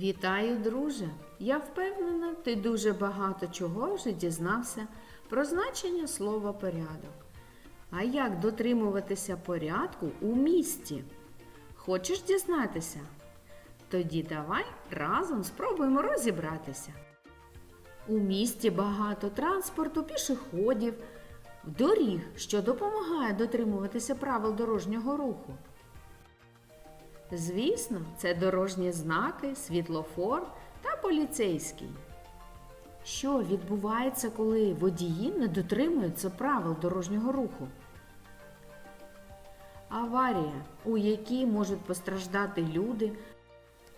Вітаю, друже! Я впевнена, ти дуже багато чого вже дізнався про значення слова порядок. А як дотримуватися порядку у місті? Хочеш дізнатися? Тоді давай разом спробуємо розібратися. У місті багато транспорту, пішоходів, доріг, що допомагає дотримуватися правил дорожнього руху. Звісно, це дорожні знаки, світлофор та поліцейський. Що відбувається, коли водії не дотримуються правил дорожнього руху? Аварія, у якій можуть постраждати люди.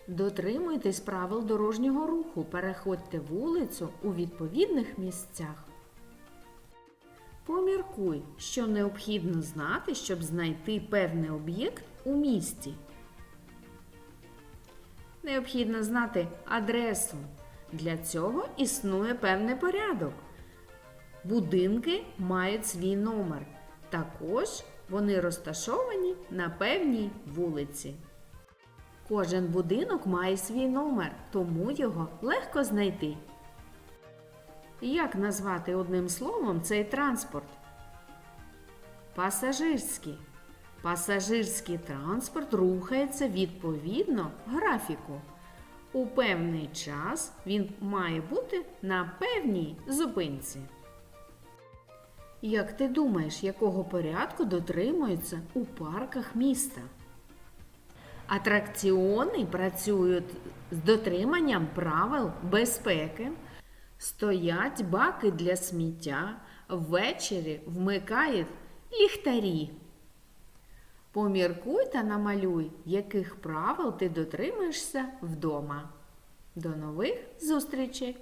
Дотримуйтесь правил дорожнього руху, переходьте вулицю у відповідних місцях. Поміркуй, що необхідно знати, щоб знайти певний об'єкт у місті. Необхідно знати адресу. Для цього існує певний порядок. Будинки мають свій номер. Також вони розташовані на певній вулиці. Кожен будинок має свій номер, тому його легко знайти. Як назвати одним словом цей транспорт? Пасажирський. Пасажирський транспорт рухається відповідно графіку. У певний час він має бути на певній зупинці. Як ти думаєш, якого порядку дотримуються у парках міста? Атракціони працюють з дотриманням правил безпеки, стоять баки для сміття, ввечері вмикають ліхтарі. Поміркуй та намалюй, яких правил ти дотримуєшся вдома. До нових зустрічей!